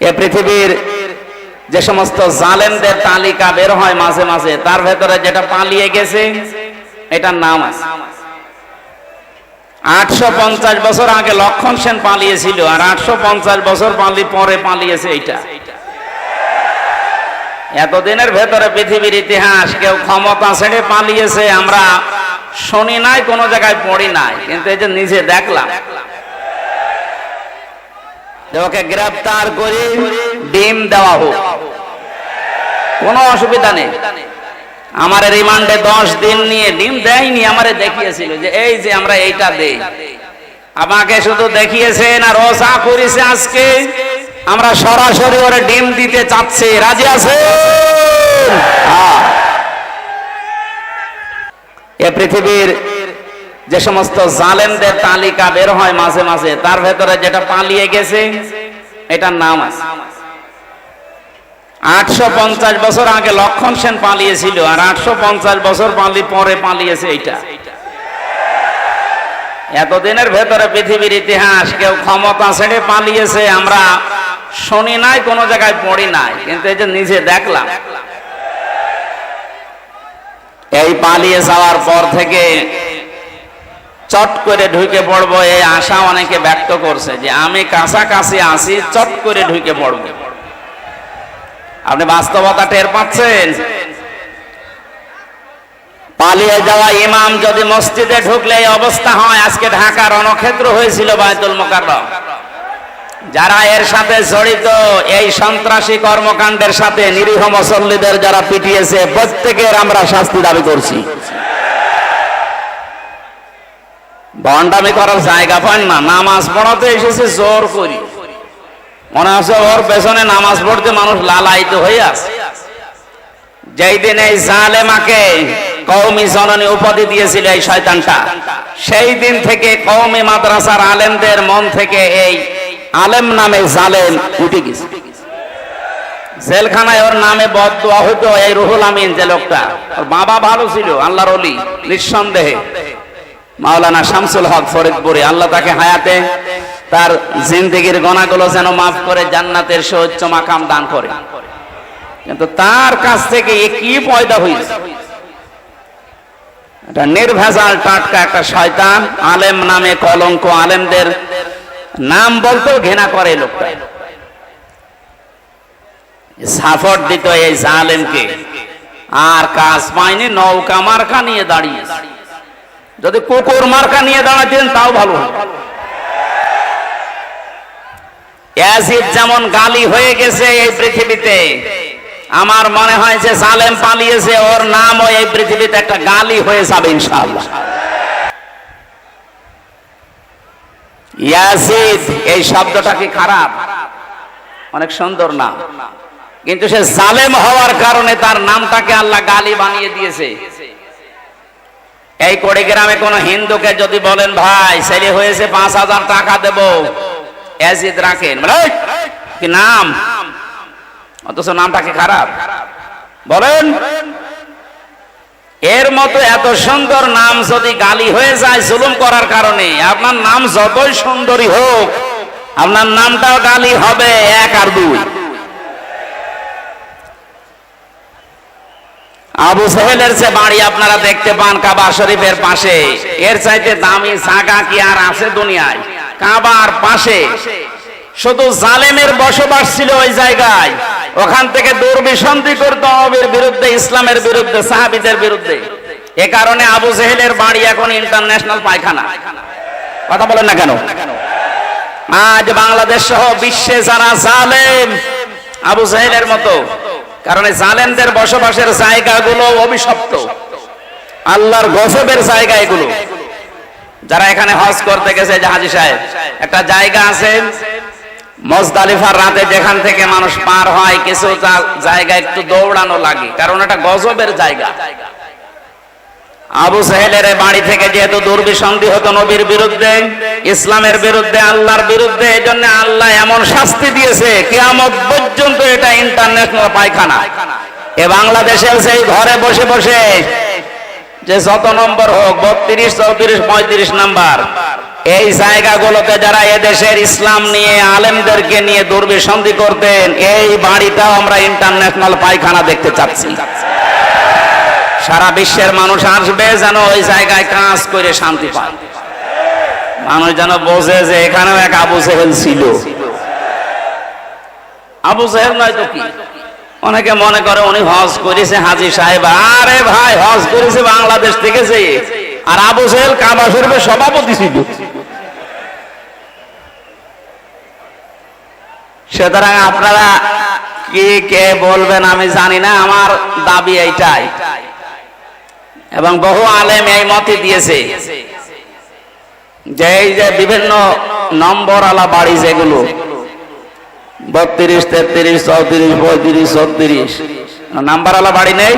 এ পৃথিবীর যে সমস্ত জালেমদের তালিকা বের হয় মাঝে মাঝে, তার ভেতরে যেটা পালিয়ে গেছে, এটার নাম আছে। আটশো পঞ্চাশ বছর আগে লক্ষণ সেন পালিয়েছিল আর আটশো পঞ্চাশ বছর পালি পরে পালিয়েছে এইটা। এতদিনের ভেতরে পৃথিবীর ইতিহাস, কেউ ক্ষমতা ছেড়ে পালিয়েছে, আমরা শুনি নাই, কোনো জায়গায় পড়ি নাই, কিন্তু এই যে নিজে দেখলাম ওকে গ্রেফতার করে ডিম দেওয়া হোক। কোনো অসুবিধা নেই। আমার রিমান্ডে দশ দিন নিয়ে ডিম দেয়নি, আমারে দেখিয়েছিল যে এই যে আমরা এইটা দেই। আমাকে শুধু দেখিয়েছেন আর যা করেছে আজকে। আমরা সরাসরি ওরে ডিম দিতে চাচ্ছি। রাজি আছে এ পৃথিবীর যে সমস্ত জালেমদের তালিকা বের হয় মাঝে মাঝে, তার ভেতরে যেটা পালিয়ে গেছে, এটার নাম আছে। আটশো পঞ্চাশ বছর আগে লক্ষণ সেন পালিয়েছিল, আর আটশো পঞ্চাশ বছর পালি পরে পালিয়েছে এইটা। এতদিনের ভেতরে পৃথিবীর ইতিহাস, কেউ ক্ষমতা ছেড়ে পালিয়েছে, আমরা শুনি নাই, কোনো জায়গায় পড়ি নাই, কিন্তু এই যে নিজে দেখলাম। এই পালিয়ে যাওয়ার পর থেকে চট করে ঢুকে পড়ব, এই আশা অনেকে ব্যক্ত করছে যে আমি কাছাকাছি আসি চট করে ঢুকে পড়ব। আপনি বাস্তবতা টের পাচ্ছেন? পালিয়ে যাওয়া ইমাম যদি মসজিদে ঢুকলে এই অবস্থা হয়, আজকে ঢাকা রণক্ষেত্র হয়েছিল বায়তুল মোকাররম। যারা এর সাথে জড়িত, এই সন্ত্রাসী কর্মকাণ্ডের সাথে নিরীহ মুসল্লিদের যারা পিটিয়েছে, প্রত্যেকের আমরা শাস্তি দাবি করছি। ভণ্ডামি করার জায়গা পান না। নামাজ পড়াতে এসেছে, জোর করি। মনে আছে ওর পেছনে নামাজ পড়তে মানুষ লালায়িত হয়ে আছে। যেই দিন এই জালেমাকে কৌমি জননী উপাধি দিয়েছিল এই শয়তানটা সেই দিন থেকে কৌমি মাদ্রাসার আলেমদের মন থেকে এই আলেম নামে জালেম উঠে গেছে। জেলখানায় ওর নামে বদুয়া হইতো এই রুহুল আমিন যে লোকটা, ওর বাবা ভালো ছিল, আল্লাহর অলি নিঃসন্দেহে। মাওলানা শামসুল হক ফরিদপুরে। আল্লাহ তাকে হায়াতে তার জিন্দিগির গনাগুলো যেন মাফ করে, জান্নাতের সৌচ্চ মাকাম দান করে। কিন্তু তার কাছ থেকে এ কি পয়দা হয়েছে এটা নির্ভেজাল টাটকা একটা শয়তান, আলেম নামে কলঙ্ক আলেমদের নাম বলতেও ঘৃণা করে লোকটা। সাফট দিত এই জালেমকে। আর কাজ পায়নি, নৌকা মার্কা নিয়ে দাঁড়িয়ে যদি কুকুর মার্কা নিয়ে দাঁড়াতেন, তাও ভালো যেমন গালি হয়ে গেছে এই পৃথিবীতে, আমার মনে হয় যে জালেম পালিয়েছে, ওর নামও এই পৃথিবীতে একটা গালি হয়ে যাবে, ইনশাআল্লাহ। এই শব্দটা কি খারাপ? অনেক সুন্দর নাম কিন্তু সে জালেম হওয়ার কারণে তার নামটাকে আল্লাহ গালি বানিয়ে দিয়েছে। এই কোড়িগ্রামে কোন হিন্দুকে যদি বলেন, ভাই, ছেলে হয়েছে পাঁচ হাজার টাকা দেব। অ্যাজিদ রাখেন। কি নাম? অথচ নামটা কি খারাপ? বলেন, এর মতো এত সুন্দর নাম যদি গালি হয়ে যায় জুলুম করার কারণে, আপনার নাম যতই সুন্দরী হোক, আপনার নামটাও গালি হবে এক আর দুই। আবু সাহেলের যে বাড়ি আপনারা দেখতে পান কাবা শরীফের পাশে, এর চাইতে দামি জায়গা কি আর আছে দুনিয়ায়? কাবার পাশে। শুধু জালেমের বসবাস ছিল ওই জায়গায়। ওখান থেকে দুর্বিসন্ধি করতে হবে বিরুদ্ধে, ইসলামের বিরুদ্ধে, সাহাবিদের বিরুদ্ধে। এ কারণে আবু জেহেলের বাড়ি এখন ইন্টারন্যাশনাল পায়খানা। কথা বলেন না কেন? আজ বাংলাদেশ সহ বিশ্বে যারা জালেম, আবু জাহেলের মতো কারণ জালেমদের বসবাসের জায়গাগুলো অভিশপ্ত। আল্লাহর গজবের জায়গা এগুলো। যারা এখানে হজ করতে গেছে জাহাজি সাহেব, একটা জায়গা আছে মজদালিফার রাতে যেখান থেকে মানুষ পার হয়, কিছু জায়গা একটু দৌড়ানো লাগে, কারণ এটা গজবের জায়গা। আবু সাহেলের বাড়ি থেকে যেহেতু দুর্বিসন্ধি হতো নবীর বিরুদ্ধে, ইসলামের বিরুদ্ধে, আল্লাহর বিরুদ্ধে এই জন্য আল্লাহ এমন শাস্তি দিয়েছে, কিয়ামত পর্যন্ত এটা ইন্টারন্যাশনাল পায়খানা। এ বাংলাদেশের সেই ঘরে বসে বসে যে যত নম্বর হোক, বত্রিশ, চৌত্রিশ, পঁয়ত্রিশ নাম্বার, এই জায়গাগুলোতে যারা এদেশের ইসলাম নিয়ে আলেমদেরকে নিয়ে দুর্বিসন্ধি করতেন, এই বাড়িটাও আমরা ইন্টারন্যাশনাল পায়খানা দেখতে চাচ্ছি। সারা বিশ্বের মানুষ আসবে যেন ওই জায়গায় কাজ করে শান্তি পায়। মানুষ যেন বোঝে যে এখানেও এক আবু সেহেল ছিল। আবু সাহেব নয় তো কি? অনেকে মনে করে উনি হজ করেছে হাজি সাহেব। আরে ভাই, হজ করেছে বাংলাদেশ থেকে যে। আর আবু সাহেব কাবা শরীফের সভাপতি ছিল। সুতরাং আপনারা কি, কে বলবেন আমি জানি না, আমার দাবি এইটাই। এবং বহু আলেম এই মতে দিয়েছে যে এই যে বিভিন্ন নম্বর আলা বাড়ি যেগুলো, বত্রিশ, তেত্রিশ, চৌত্রিশ, পঁয়ত্রিশ, ছত্রিশ, নাম্বার আলা বাড়ি নেই?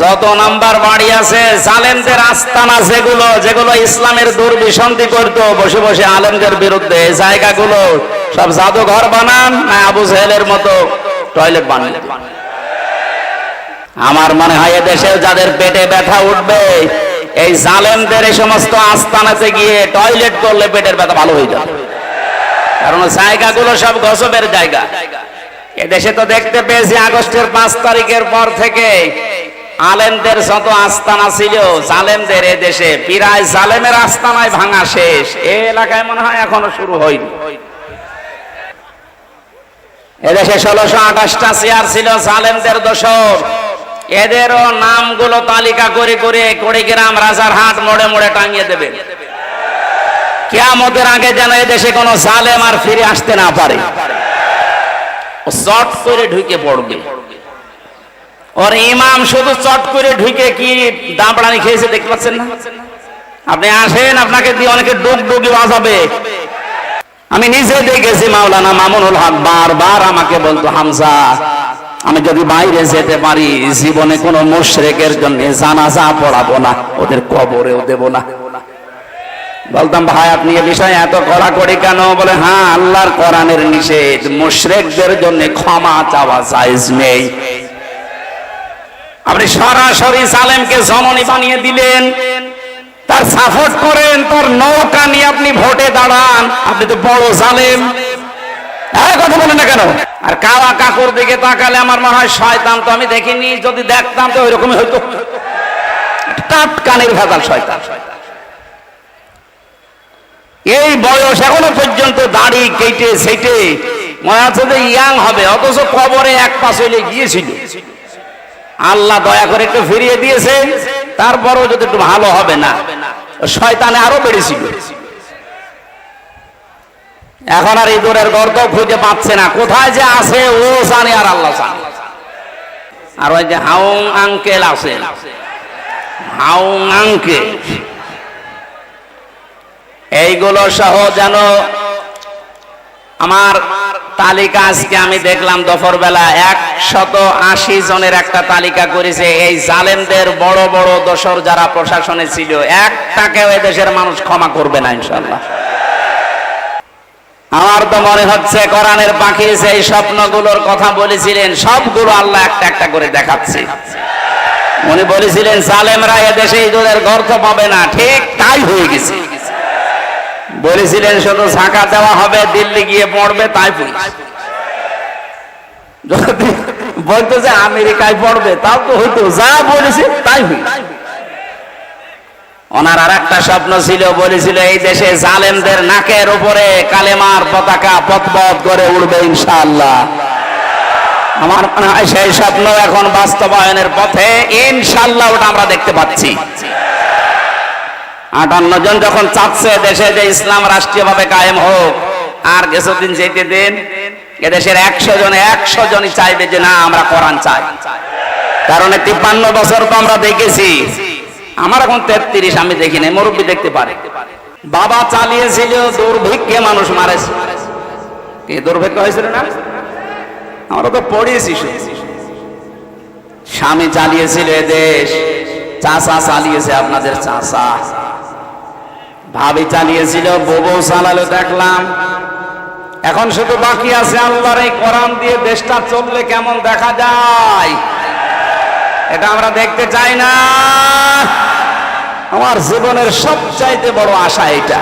যত নাম্বার বাড়ি আছে, জালেমদের আস্তানা যেগুলো যেগুলো ইসলামের দুর্বিসন্ধি করতো, বসে বসে আলেমদের বিরুদ্ধে জায়গাগুলো সব জাদুঘর বানান না আবু সাহেলের মতো টয়লেট বানান? আমার মনে হয় এদেশে যাদের পেটে ব্যথা উঠবে, এই জালেমদের এই সমস্ত আস্তানাতে গিয়ে টয়লেট করলে পেটের ব্যথা ভালো হয়ে যাবে। কারণ জায়গাগুলো সব গসবের জায়গা। এদেশে তো দেখতে পেয়েছি আগস্টের পাঁচ তারিখের পর থেকে আলেমদের যত আস্তানা ছিল, জালেমদের এ দেশে প্রায় জালেমের আস্তানায় ভাঙা শেষ। এ এলাকায় মনে হয় এখনও শুরু হয়নি। এদেশে ষোলোশো আঠাশটা চেয়ার ছিল জালেমদের দোষর। এদেরও নামগুলো তালিকা করে করে কুড়িগ্রাম রাজার হাট মোড়ে মোড়ে টাঙিয়ে দেবে। কেয়ামতের আগে যেন এদেশে কোনো জালেম আর ফিরে আসতে না পারে। চট করে ঢুকে পড়বে। ওর ইমাম শুধু চট করে ঢুকে কি দাঁড়ানি খেয়েছে দেখতে পাচ্ছেন না? আপনি আসেন, আপনাকে দিয়ে অনেকে ডুব ডুবি বাজাবে। আমি নিজে দেখেছি মাওলানা মামুনুল হক বারবার আমাকে বলতো, হামজা আমি যদি বাইরে যেতে পারি, জীবনে কোনো মুশরেকের জন্য জানাজা পড়াবো না, ওদের কবরেও দেব না। বলতাম, ভাই, আপনি এ বিষয়ে এত কড়াকড়ি কেন? বলে হ্যাঁ আল্লাহর কোরআনের নিষেধ, মুশরেকদের জন্য ক্ষমা চাওয়া জায়েজ নেই। আপনি সরাসরি সালেমকে জননী বানিয়ে দিলেন, তার সাপোর্ট করেন, তার নৌকা নিয়ে আপনি ভোটে দাঁড়ান। আপনি তো বড় জালেম। এখনও পর্যন্ত দাড়ি কেটে সেটে মনে হচ্ছে যে ইয়াং হবে, অথচ কবরে এক পাশ গিয়েছিল। আল্লাহ দয়া করে একটু ফিরিয়ে দিয়েছে তারপরও যদি একটু ভালো হবে না, শয়তানে আরও বেড়েছিল। এখন আর ইঁদুরের গর্ত খুঁজে পাচ্ছে না। কোথায় যে আছে, ও জানে আর আল্লাহ জানে। আর ওই যে হাউং আঙ্কেল আছে। হাউং আঙ্কেল। এইগুলো সহ যেন আমার তালিকা আজকে আমি দেখলাম দফর বেলা একশত আশি জনের একটা তালিকা করেছে। এই জালেমদের বড় বড় দোসর যারা প্রশাসনে ছিল একটাকেও দেশের মানুষ ক্ষমা করবে না ইনশাল্লাহ আমার তো মনে হচ্ছে কোরআনের পাখি সেই স্বপ্নগুলোর কথা বলেছিলেন, সবগুলো আল্লাহ একটা একটা করে দেখাচ্ছে। উনি বলেছিলেন জালেমরা এদেশে ইঁদুরের গর্ত পাবে না। ঠিক তাই হয়ে গেছে। বলেছিলেন, শুধু ঝাঁকা দেওয়া হবে, দিল্লি গিয়ে পড়বে, তাই যদি বলতো যে আমেরিকায় পড়বে, তাও তো হইতো, যা বলেছে তাই হইতো ওনার আর একটা স্বপ্ন ছিল, বলেছিল, এই দেশে জালেমদের নাকের উপরে কালেমার পতাকা পথপথ করে উড়বে ইনশাআল্লাহ। আমার মনে হয় সেই স্বপ্ন এখন বাস্তবায়নের পথে ইনশাআল্লাহ ওটা আমরা দেখতে পাচ্ছি। আটান্ন জন যখন চাচ্ছে দেশে যে ইসলাম রাষ্ট্রীয়ভাবে কায়েম হোক, আর কিছুদিন যেতে দিন, এদেশের একশো জন, একশো জনই চাইবে যে না, আমরা কোরআন চাই। কারণ তিপ্পান্ন বছর তো আমরা দেখেছি আমার এখন তেত্রিশ, আমি দেখি নাই, মুরব্বী দেখতে পারে। বাবা চালিয়েছিল, দুর্ভিক্ষে মানুষ মারেছে। কি দুর্ভিক্ষ হয়েছিল না? আমরা তো পড়িয়েছি স্বামী চালিয়েছিল চাষা চালিয়েছে আপনাদের চাষা। ভাবি চালিয়েছিল বউ চালালো, দেখলাম। এখন শুধু বাকি আছে আল্লাহর এই কোরআন দিয়ে দেশটা চললে কেমন দেখা যায়? এটা আমরা দেখতে চাই না। আমার জীবনের সবচাইতে বড় আশা এটা